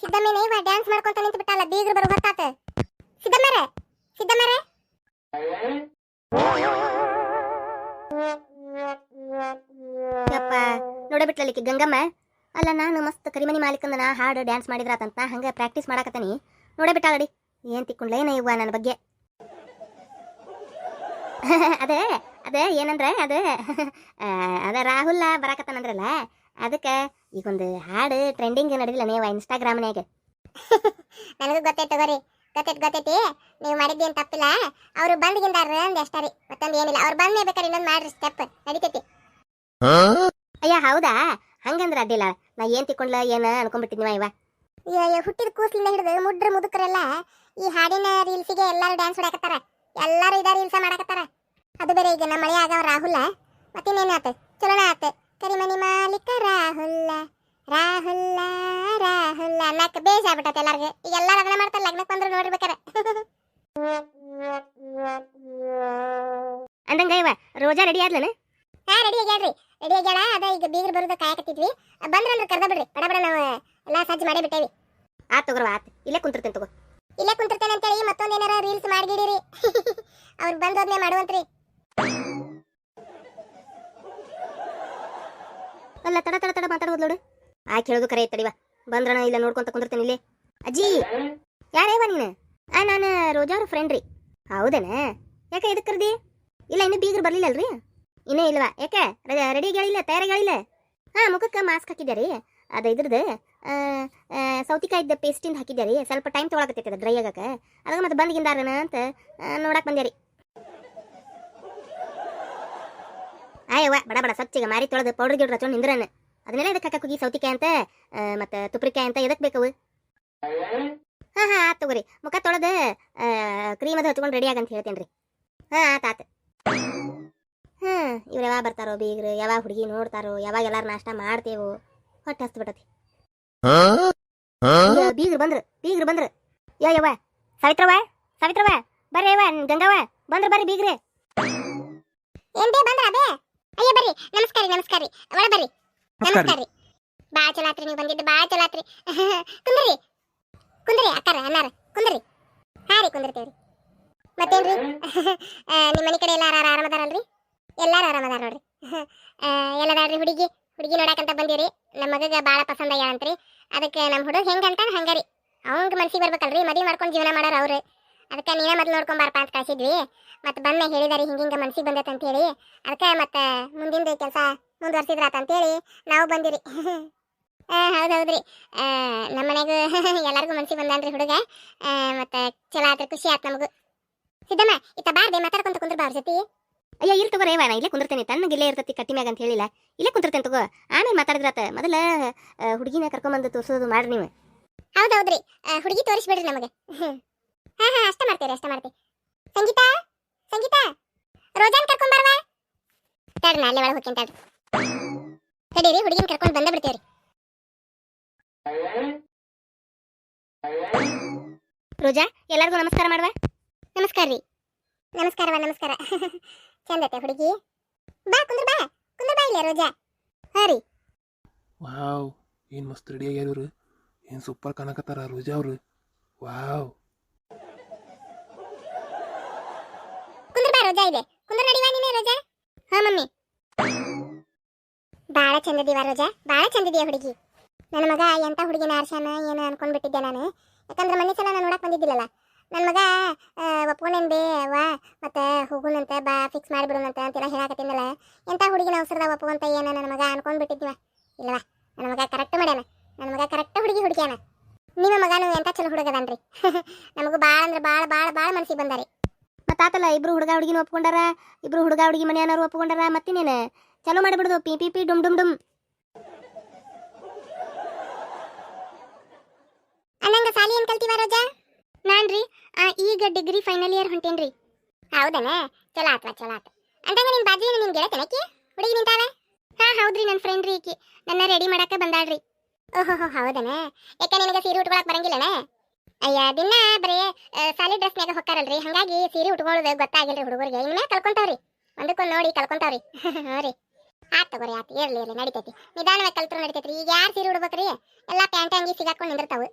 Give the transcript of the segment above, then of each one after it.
ಸಿದ್ದಮ್ಮನೇ ಇವ ಡ್ಯಾನ್ಸ್ ಮಾಡ್ಕೊಂತ ನಿಂತು ಬಿಟ್ಟಲ್ಲ ಬೀಗ್ರು ಬರೋ ಹೊತ್ತಾತ ಸಿದ್ದಮ್ಮರೆ ಸಿದ್ದಮ್ಮರೆ? ಯಪ್ಪ ನೋಡಬಿಟ್ಲಲಿಕ್ಕೆ ಗಂಗಮ್ಮ. ಅಲ್ಲ, ನಾನು ಮಸ್ತ್ ಕರಿಮನಿ ಮಾಲೀಕಂದ ನಾ ಹಾಡು ಡ್ಯಾನ್ಸ್ ಮಾಡಿದ್ರಾತಂತ ಹಂಗ ಪ್ರಾಕ್ಟೀಸ್ ಮಾಡಾಕತ್ತೀನಿ. ಏನ್ ತಿಕ್ಕೊಂಡ್ಲ ಏನ ಇವ್ವ ನನ್ನ ಬಗ್ಗೆ? ಅದೇ ಅದೇ, ಏನಂದ್ರೆ ಅದೇ ಅದ ರಾಹುಲ್ ಬರಾಕತ್ತಾನಂದ್ರಲ್ಲ, ಅದಕ್ಕೆ ಈಗೊಂದು ಹಾಡು ಟ್ರೆಂಡಿಂಗ್ ನಡೆದಿಲ್ಲ ನೀವು ಇನ್ಸ್ಟಾಗ್ರಾಮ್ನ್ಯಾಗ ನನಗೂ ಗೊತ್ತೈತೆ ತಗೋರಿ. ಗೊತ್ತೈತೆ, ಗೊತ್ತೈತಿ. ನೀವು ಮಾಡಿದ್ದೇನು ತಪ್ಪಿಲ್ಲ. ಅವರು ಬಂದ್ಗಿಂದಾರ ಅಂದ್ ಅಷ್ಟರಿ ಮತ್ತೊಂದು ಏನಿಲ್ಲ. ಅವ್ರು ಬಂದೇ ಬೇಕಾದ್ರೆ ಇನ್ನೊಂದು ಮಾಡ್ರಿ ಸ್ಟೆಪ್ ನಡಿತೈತಿ. ಅಯ್ಯ, ಹೌದಾ? ಹಂಗಂದ್ರೆ ಅಡ್ಡಿಲ್ಲ. ನಾ ಏನ್ ತಿಕ್ಕೊಂಡ್ಲ, ಏನ ಅನ್ಕೊಂಡ್ಬಿಟ್ಟಿದ್ನಿವ ಇವ. ಅಯ್ಯ, ಹುಟ್ಟಿದ ಕೂಸಲಿಂದ ಹಿಡಿದು ಮುಡ್ರ ಮುದುಕರೆಲ್ಲ ಈ ಹಾಡಿನ ರೀಲ್ಸಿಗೆ ಎಲ್ಲರೂ ಡ್ಯಾನ್ಸ್ ಹೊಡಕತ್ತಾರ ಎಲ್ಲರೂ ಇದಾರೆ ರೀಲ್ಸ ಮಾಡಕತ್ತಾರ. ಅದು ಬೇರೆ ಈಗ ನಮ್ಮ ಮಳೆ ಆಗವ ರಾಹುಲ. ಮತ್ತಿನ್ನೇನು ಆತ? ಚಲೋಣ ಆತ? ಕರಿಮನಿ ಮಾಲೀಕ ರಾಹುಲ್ಲ ರಾಹುಲ್ಲ ರಾಹುಲ್ಲ. ಅನ್ನಕ್ಕೆ ಬೇಜ ಎಲ್ಲರಿಗೆ. ಎಲ್ಲಾರ್ಗೆ ಈಗ ಎಲ್ಲ ಲಗ್ನ ಮಾಡ್ತಾರೆ ಲಗ್ನಕ್ಕೆ ಬಂದ್ರು ನೋಡಿರ್ಬೇಕಾರೆ ಅಂದಂಗ ಇವ ರೋಜಾ ರೆಡಿ ಆದ್ಲನ ಹಾ ರೆಡಿ ಆಗ್ಯಾಳ್ರಿ. ರೆಡಿ ಆಗ್ಯಾಳ ಅದ ಈಗ ಬೀಗ್ರ ಬರೋದ ಕಾಯಕತ್ತಿದ್ವಿ. ಬಂದ್ರಂದ್ರೆ ಕರ್ದ ಬಿಡ್ರಿ. ಬಡ ಬಡ ನಾವು ಎಲ್ಲ ಸಜ್ಜು ಮಾಡೇ ಬಿಟ್ಟೇವಿ. ಆತ್ ತಗೋರ್ವ ಆತ್. ಇಲ್ಲೇ ಕುಂತಿರ್ತೇನೆ ತಗೋ. ಇಲ್ಲೇ ಕುಂತಿರ್ತೇನೆ ಅಂತೇಳಿ ಮತ್ತೊಂದ್ ಏನಾರ ರೀಲ್ಸ್ ಮಾಡಿಗಿಡಿರಿ. ಅವ್ರು ಬಂದೋದ್ನೆ ಮಾಡುವಂತ್ರಿ. ಅಲ್ಲ, ತಡ ತಡ ತಡ ಮಾತಾಡೋದು ನೋಡು. ಆ ಕೇಳೋದು ಕರೆ ತಡಿವ ಬಂದ್ರಣ, ಇಲ್ಲ ನೋಡ್ಕೊಂತ ಕುಂದಿರ್ತೇನೆ ಇಲ್ಲಿ. ಅಜ್ಜಿ! ಯಾರೇವ ನೀನು? ಆ, ನಾನು ರೋಜಾ ಅವ್ರ ಫ್ರೆಂಡ್ ರೀ. ಹೌದೇನ? ಯಾಕೆ ಇದಕ್ಕೆ ಕರ್ದಿ? ಇಲ್ಲ, ಇನ್ನೂ ಬೀಗ್ರು ಬರಲಿಲ್ಲ ಅಲ್ರಿ ಇನ್ನೇ ಇಲ್ವಾ? ಯಾಕೆ? ರೆಡಿ ಹೇಳಿಲ್ಲ, ತಯಾರಾಗಿ ಹೇಳಿಲ್ಲ? ಹಾಂ, ಮುಖಕ್ಕೆ ಮಾಸ್ಕ್ ಹಾಕಿದ್ದೆ ರೀ? ಅದು ಇದ್ರದ್ದು ಸೌತಿಕಾಯಿದ್ದ ಪೇಸ್ಟಿಂದ ಹಾಕಿದ್ದೆ ರೀ? ಸ್ವಲ್ಪ ಟೈಮ್ ತೊಗೊಳಕತ್ತೈತೆ ಅದು ಡ್ರೈ ಆಗಕ್ಕೆ. ಅದಕ್ಕೆ ಮತ್ತೆ ಬಂದ್ಗಿಂದಾರನ ಅಂತ ನೋಡಕ್ಕೆ ಬಂದೆ ರೀ. ಆಯವ್ವ, ಬಡ ಬಡ ಸ್ವಚ್ಛಗೆ ಮಾರಿ ತೊಳೆದು ಪೌಡರ್ ಗಿಡ ಹಚ್ಕೊಂಡು ನಿಂದ್ರನ. ಅದನ್ನೆಲ್ಲ ಇದಕ್ಕೆ ಹಾಕಿ ಸೌತಿಕಾಯಿ ಅಂತ? ಮತ್ತೆ ತುಪ್ರಿಕಾಯಿ ಅಂತ ಎದಕ್ಕೆ ಬೇಕವು ಹಾಂ ಹಾಂ, ಆತ್ ತಗೋರಿ. ಮುಖ ತೊಳೆದು ಕ್ರೀಮ್ ಅದು ಹಚ್ಕೊಂಡು ರೆಡಿ ಆಗಂತ ಹೇಳ್ತೇನೆ ರೀ. ಹಾಂ, ಆತ ಆತ. ಹ್ಞೂ ಇವ್ರು ಯಾವಾಗ ಬರ್ತಾರೋ ಬೀಗ್ರು, ಯಾವಾಗ ಹುಡುಗಿ ನೋಡ್ತಾರೋ, ಯಾವಾಗ ಎಲ್ಲಾರು ನಾಷ್ಟ ಮಾಡ್ತೇವೋ, ಹೊಟ್ಟೆ ಹಸ್ತು ಬಿಟ್ಟತಿ. ಬೀಗ್ರು ಬಂದ್ರು ಬೀಗ್ರು ಬಂದ್ರು. ಯೋ, ಯವ್ವ ಸಾವಿತ್ರವ ಸಾವಿತ್ರವ ಬರ್ರಿ ಯವ್ವ, ಗಂಗವ್ವ, ಬಂದ್ರು ಬರ್ರಿ ಬೀಗ್ರೆ. ಏನ್ ಬೇ ಬಂದ್ರ ಬೇ ಬರ್ರಿ ನಮಸ್ಕಾರ ನಮಸ್ಕಾರ. ರೀ ಒಳ ಬರ್ರಿ. ನಮಸ್ಕಾರ. ರೀ ಬಾ ಚಲಾತ್ರಿ ನೀವು ಬಂದಿದ್ದು ಬಾ ಚಲಾತ್ರಿ. ಕುಂದ್ರಿ. ಕುಂದ್ರಿ ಅಕ್ಕಾರ ಅನ್ನಾರ. ಕುಂದ್ರಿ. ಹಾ ರೀ ಕುಂದಿರ್ತೇವ್ರಿ. ಮತ್ತೇನ್ರಿ? ನಿಮ್ಮ ಮನೆ ಕಡೆ ಎಲ್ಲಾರು ಆರಾಮದಾರಲ್ರಿ ಎಲ್ಲಾರು ಆರಾಮದಾರ ನೋಡ್ರಿ. ಆ, ಎಲ್ಲದಾಳ್ರಿ ಹುಡುಗಿ? ಹುಡುಗಿ ನೋಡಕಂತ ಬಂದಿರಿ. ನಮ್ಮ ಮಗಗ ಭಾಳ ಪಸಂದ ಆಗ್ಯಾಳಂತ್ರಿ. ಅದಕ್ಕೆ ನಮ್ಮ ಹುಡುಗ ಹೆಂಗಂತ ಹಂಗಾರಿ. ಅವಂಗ ಮನ್ಸಿಗೆ ಬರ್ಬೇಕಲ್ರಿ ಮದುವೆ ಮಾಡ್ಕೊಂಡು ಜೀವನ ಮಾಡಾರ ಅವ್ರು. ಅದಕ್ಕೆ ನೀನೇ ಮೊದಲು ನೋಡ್ಕೊಂಬಾರಪ್ಪ ಅಂತ ಕಳ್ಸಿದ್ವಿ. ಮತ್ತೆ ಬಂದ ಹೇಳಿದಾರಿ ಹಿಂಗೆ ಮನ್ಸಿಗೆ ಬಂದೈತೆ ಅಂತ ಹೇಳಿ ಅದಕ್ಕೆ ಮತ್ತೆ ಮುಂದಿಂದು ಕೆಲಸ ಮುಂದುವರ್ಸಿದ್ರಾತ ಅಂತೇಳಿ ನಾವು ಬಂದಿರಿ. ಆ, ಹೌದು ಹೌದ್ರಿ ಆ, ನಮ್ಮ ಮನೆಗೂ ಎಲ್ಲರಿಗೂ ಮನ್ಸಿಗೆ ಬಂದಾನ್ರಿ ಹುಡುಗ. ಮತ್ತೆ ಚಲೋ ಆತ್ರಿ ಖುಷಿ ಆಯ್ತು ನಮಗೂ. ಸಿದ್ದಮ್ಮ ಇತ್ತ ಬಾರ್ದೆ ಮಾತಾಡ್ಕೊಂತ ಕುಂದ್ರ ಬಾ ಅವ್ರ ಜೊತೆ. ಅಯ್ಯೋ ಇಲ್ಲಿ ತಗೋರಿ ನಾ ಇಲ್ಲೇ ಕುಂದಿರ್ತೇನೆ ತಣ್ಣಗೆ ಇಲ್ಲೇ ಇರ್ತೈತಿ ಕಟ್ಟಿ ಮ್ಯಾಗ ಅಂತ ಹೇಳಿಲ್ಲ. ಇಲ್ಲೇ ಕುಂದಿರ್ತೇನೆ ತಗೋ. ಆಮೇಲೆ ಮಾತಾಡಿದ್ರಾತ ಮೊದಲ ಹುಡುಗಿನ ಕರ್ಕೊಂಬಂದು ತೋರಿಸೋದು ಮಾಡ್ರಿ ನೀವು. ಹೌದೌದ್ರಿ. ಹುಡುಗಿ ತೋರಿಸ್ಬಿಡ್ರಿ ನಮಗೆ. ಹಾ ಹಾ ಅಷ್ಟ ಮಾಡ್ತೀರಿ ಅಷ್ಟ ಮಾಡ್ತೀವಿ. ಸಂಗೀತ ಸಂಗೀತ. ರೋಜಾನ್ ಕರ್ಕೊಂಡ್ ಬರ್ವಾ ತಡ್ರಿ ನಾ ಅಲ್ಲೇ ಒಳಗೆ ಹೋಗ್ತೀನಿ ತಡ್ರಿ. ತಡೀರಿ, ಹುಡುಗಿನ ಕರ್ಕೊಂಡು ಬಂದ ಬಿಡ್ತೀವ್ರಿ. ರೋಜಾ, ಎಲ್ಲರಿಗೂ ನಮಸ್ಕಾರ ಮಾಡುವ? ನಮಸ್ಕಾರ ರೀ. ನಮಸ್ಕಾರವ, ನಮಸ್ಕಾರ. ಚಂದ ಐತೆ ಹುಡುಗಿ. ಬಾ, ಕುಂದ್ರ ಬಾ ಕುಂದ್ರ ಬಾ ಇಲ್ಲ ರೋಜಾ. ಹಾ ರೀ. ವಾವ್, ಏನು ಮಸ್ತ್ ರೆಡಿ ಆಗ್ಯಾರ ಏನು ಸೂಪರ್ ಕಾಣಕತ್ತಾರ ರೋಜಾ ಅವ್ರು. ವಾವ್ ಕುಂದ್ರ ಬಾ ರೋಜಾ ಇದೆ. ಕುಂದ್ರ ನಡಿವಾ ನೀನೆ ರಜಾ? ಹಾ, ಮಮ್ಮಿ. ಬಾಳ ಚಂದದಿವ ರಜಾ. ಬಾಳ ಚಂದದಿಯ ಹುಡುಗಿ. ನನ್ನ ಮಗ ಎಂತ ಹುಡುಗಿನ ಆರ್ಶಾನ ಏನು ಅನ್ಕೊಂಡ್ಬಿಟ್ಟಿದ್ದೆ ನಾನು? ಯಾಕಂದ್ರೆ ಮನೆ ಸಲ ನಾನು ನೋಡಕ್ ಬಂದಿದ್ದಿಲ್ಲಲ್ಲ. ನನ್ನ ಮಗ ಒಪ್ಕೊಂಡೇನ್ ಬೇ ವಾ ಮತ್ತೆ ಹೋಗುನಂತ, ಬಾ ಫಿಕ್ಸ್ ಮಾಡಿಬಿಡುನಂತ ಅಂತೆಲ್ಲ ಹೇಳಕತ್ತಿದ್ದಲ್ಲ ಎಂತ ಹುಡುಗಿನ ಅವಸರದ ಒಪ್ಪುವಂತ ಏನ ನನ್ನ ಮಗ ಅನ್ಕೊಂಡ್ಬಿಟ್ಟಿದ್ವ ಇಲ್ಲವಾ? ನನ್ನ ಮಗ ಕರೆಕ್ಟ್ ಮಾಡ್ಯಾನ. ನನ್ನ ಮಗ ಕರೆಕ್ಟ್ ಹುಡುಗಿ ಹುಡುಗಿಯಾನ. ನಿಮ್ಮ ಮಗನು ಎಂತ ಚಲೋ ಹುಡುಗದನ್ರಿ? ನಮಗೂ ಭಾಳ ಅಂದ್ರೆ ಭಾಳ ಭಾಳ ಭಾಳ ಮನಸ್ಸಿಗೆ ಬಂದಾರಿ. ಮತ್ತೆ ಆತಲ್ಲ ಇಬ್ರು ಹುಡುಗ ಹುಡುಗಿನ ಒಪ್ಕೊಂಡಾರ ಇಬ್ರು ಹುಡುಗ ಹುಡುಗಿ ಮನೆಯವರು ಒಪ್ಕೊಂಡಾರ ಮತ್ತಿನೇನು ಚಲೋ ಮಾಡಿಬಿಡ್ದು ಪಿ ಪಿ ಪಿ ಡುಮ್ ಡುಮ್ ಡುಮ್. ಅನ್ನಂಗ ಸಾಲಿ ಏನ್ ಕಲ್ತೀವ ರೋಜಾ? ನಾನ್ರಿ ಆ, ಈಗ ಡಿಗ್ರಿ ಫೈನಲ್ ಇಯರ್ ಹೊಂಟೇನ್ರಿ. ಹೌದನ? ಚಲೋ ಆತ್ವ ಚಲೋ ಆತ. ಅಂದಂಗ ನಿನ್ ಬಾಜಿ ನಿನ್ ಗೆಳತನಕ್ಕೆ ಹುಡುಗಿ ನಿಂತಾಳ? ಹಾ ಹೌದ್ರಿ ನನ್ನ ಫ್ರೆಂಡ್ ರೀ ಈಕಿ ನನ್ನ ರೆಡಿ ಮಾಡಾಕ ಬಂದಾಳ್ರಿ. ಓಹೋ ಹೌದನ? ಯಾಕ ನಿನಗೆ ಸೀರೆ ಉಟ್ಕೊಳಕ್ ಬರಂಗಿಲ್ಲನ? ಅಯ್ಯ ದಿನ ಬರೀ ಸಾಲಿ ಡ್ರೆಸ್ನ್ಯಾಗ ಹೊಕ್ಕಾರಲ್ರಿ? ಹಂಗಾಗಿ ಸೀರೆ ಉಟ್ಕೊಳ್ಳೋದು ಗೊತ್ತಾಗಿಲ್ರಿ ಹುಡುಗರಿಗೆ. ಇನ್ಮೇಲೆ ಕಲ್ಕೊಂತಾವ್ರಿ. ಒಂದಕ್ಕೊಂದು ನೋಡಿ ಕಲ್ಕೊಂತಾವ್ರಿ. ಹ್ಞೂ ರೀ. ಆತ್ ತಗೋರಿ ಆತ್. ಇರ್ಲಿ ಇರ್ಲಿ ನಡಿತೈತಿ. ನಿಧಾನವಾಗಿ ಕಲ್ತ್ರು ನಡಿತೈತಿ ಈಗ ಯಾರು ಸೀರೆ ಉಡ್ಬೇಕ್ರಿ? ಎಲ್ಲ ಪ್ಯಾಂಟ್ ಅಂಗಿ ಸಿಗಾಕೊಂಡು ನಿಂದಿರ್ತಾವು.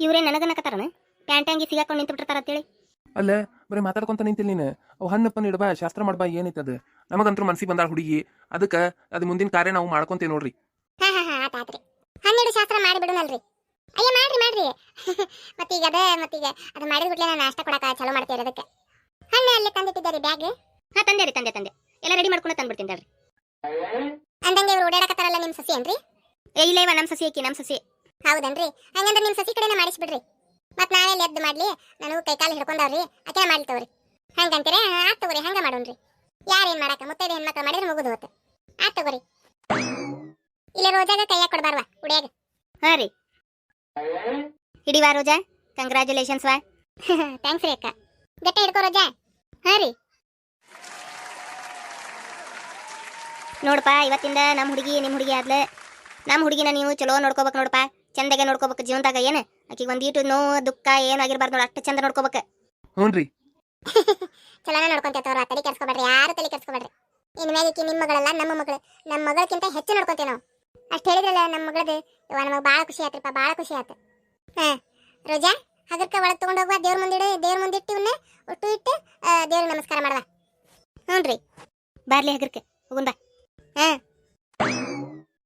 ಇವ್ರೇ ನನಗನ್ನಕತ್ತಾರನ ಪ್ಯಾಂಟ್ ಅಂಗಿ ಸಿಗಾಕೊಂಡು ನಿಂತು ಬಿಟ್ಟಿರ್ತಾರ ಅಂತೇಳಿ? ಅಲ್ಲ ಬರೀ ಮಾತಾಡ್ಕೊಂತ ನಿಂತಿಲ್ಲ ನೀನು. ಅವು ಹಣ್ಣಪ್ಪನ ಇಡಬಾ ಶಾಸ್ತ್ರ ಮಾಡ್ಬಾ ಏನೈತೆ ಅದು? ನಮಗಂತೂ ಮನ್ಸಿಗೆ ಬಂದಾಳ ಹುಡುಗಿ. ಅದಕ್ಕೆ ಅದು ಮುಂದಿನ ಕಾರ್ಯ ನಾವು ಮಾಡ್ಕೊಂತೀವಿ ನೋಡ್ರಿ. ಹಾ ಹಾ ಹಾ ಆತ ಆತ್ರಿ ಹನ್ನೆರಡು ಶಾಸ್ತ್ರ ಮಾಡಿ ಬಿಡುನಲ್ರಿ ಅಯ್ಯ ಮಾಡ್ರಿ ಮಾಡ್ರಿ ಮತ್ತೀಗ ಅದ ಮತ್ತೀಗ ಅದು ಮಾಡಿದ ಕೂಡಲೇ ನಾನು ನಾಷ್ಟ ಕೊಡಕ ಚಲೋ ಮಾಡ್ತೀವಿ ಅದಕ್ಕೆ ಹಣ್ಣು ಅಲ್ಲಿ ತಂದಿಟ್ಟಿದ್ದಾರೆ ಬ್ಯಾಗ್? ಹಾ ತಂದೆ ರೀ ತಂದೆ ತಂದೆ. ಎಲ್ಲ ರೆಡಿ ಮಾಡ್ಕೊಂಡು ತಂದ್ಬಿಡ್ತೀನಿ ತಡ್ರಿ ಅಂದಂಗೆ ಇವ್ರು ಓಡಾಡಕತ್ತಾರಲ್ಲ ನಿಮ್ಮ ಸಸಿ ಏನ್ರಿ? ಏ ಇಲ್ಲ ಇವ ನಮ್ಮ ಸಸಿ ಆಕಿ ನಮ್ಮ ಸಸಿ. ಹೌದನ್ರಿ? ಹಂಗಂದ್ರೆ ನಿಮ್ಮ ಸಸಿ ಕಡೆನ ಮಾಡಿಸ್ಬಿಡ್ರಿ. ಮತ್ತೆ ನಾವೇ ಎದ್ದು ಮಾಡ್ಲಿ ನನಗೂ ಕೈ ಕಾಲು ಹಿಡ್ಕೊಂಡವ್ರಿ ಆಕೆ ಮಾಡ್ಲಿ ತಗೋರಿ ಹಂಗಂತೀರ? ಆತ್ ತಗೋರಿ ಹಂಗ ಮಾಡೋಣ್ರಿ. ಯಾರೇನ್ ಮಾಡಾಕ ಮುತ್ತೈದೆ ಹೆಣ್ಮಕ್ಳು ಮಾಡಿದ್ರೆ ಮುಗಿದು ಹೋತ ಆತ್ ತಗೋರಿ. ಇಲ್ಲ ರೋಜಾಗ ಕೈಯಾಗ ಕೊಡ್ಬಾರ್ವಾ ಉಡಿಯಾಗ? ಹಾ ರೀ. ಹಿಡಿವಾ ರೋಜಾ? ಕಂಗ್ರ್ಯಾಚುಲೇಷನ್ಸ್ ವಾ ಥ್ಯಾಂಕ್ಸ್ ರೀ ಅಕ್ಕ ಗಟ್ಟ ಹಿಡ್ಕೋ ರಜಾ. ಹಾಂ ರೀ. ನೋಡಪ್ಪ ಇವತ್ತಿಂದ ನಮ್ಮ ಹುಡುಗಿ ನಿಮ್ಮ ಹುಡುಗಿ ಆದ್ಲೆ. ನಮ್ಮ ಹುಡುಗಿನ ನೀವು ಚಲೋ ನೋಡ್ಕೋಬೇಕು ನೋಡಪ್ಪ. ಚಂದಾಗೆ ನೋಡ್ಕೋಬೇಕು ಜೀವನದಾಗ ಏನು? ಆಕಿಗೆ ಒಂದೀಟು ನೋವು ದುಃಖ ಏನಾಗಿರ್ಬಾರ್ದು ನೋಡಿ ಅಷ್ಟು ಚಂದ ನೋಡ್ಕೋಬೇಕು. ಹ್ಞೂ ರೀ. ಚಲೋನ ನೋಡ್ಕೊಂತೇವ್ರ ತಲೆ ಕೆಡ್ಸ್ಕೊಬೇಡ್ರಿ ಯಾರು ತಲೆ ಕೆಡ್ಸ್ಕೊಬೇಡ್ರಿ. ಇನ್ಮೇಲೆ ಈಕಿ ನಿಮ್ಮ ಮಗಳಲ್ಲ ನಮ್ಮ ಮಗಳು ನಮ್ಮ ಮಗಳಕ್ಕಿಂತ ಹೆಚ್ಚು ನೋಡ್ಕೊಂತೇವೆ ನಾವು. ಅಷ್ಟು ಹೇಳಿದ್ರಲ್ಲ ನಮ್ಮ ಮಗಳದು ನಮಗೆ ಭಾಳ ಖುಷಿ ಆತ್ರಿಪ್ಪ ಭಾಳ ಖುಷಿ ಆಯ್ತು ಹಾ ರೋಜಾ? ಅದಕ್ಕೆ ಒಳಗೆ ತೊಗೊಂಡು ಹೋಗುವ, ದೇವ್ರ ಮುಂದಿಡ ದೇವ್ರ ಮುಂದಿಟ್ಟು ಇವನ್ನೇ ಒಟ್ಟು ಇಟ್ಟು ದೇವ್ರಿಗೆ ನಮಸ್ಕಾರ ಮಾಡುವ. ಹ್ಞೂ ರೀ ಬರ್ಲಿ ಹಗರ್ಕೆ ಹೋಗುಂದ ಹಾಂ.